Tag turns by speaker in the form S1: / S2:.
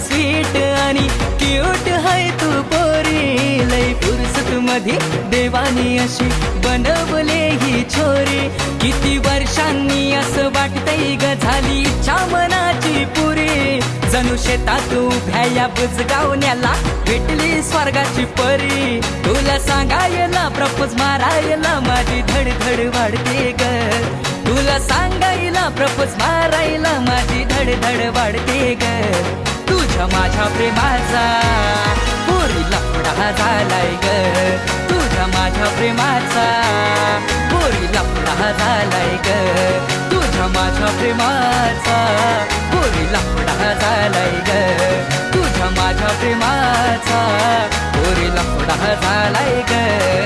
S1: Sweet आणि cute हाय तू पोरी लय फुरसत मध्ये देवानी अशी बनवले ही छोरी किती वर्षांनी असं वाटतंय ग झाली इच्छा मनाची पुरी जणू शेतात उभ्या बुजगावण्याला भेटली स्वर्गाची परी तुला सांगायला प्रपोज मारायला माझी धड धड वाढते ग तुला सांगायला प्रपोज मारायला माझी धड धड वाढते ग तुझ्या माझ्या प्रेमाचा पुरी लफडा झालाय ग. तुझ्या माझ्या प्रेमाचा पुरी लफडा झालाय ग. तुझ्या माझ्या प्रेमाचा पुरी लफडा झालाय ग. तुझ्या माझ्या प्रेमाचा पुरी लफडा झालाय ग.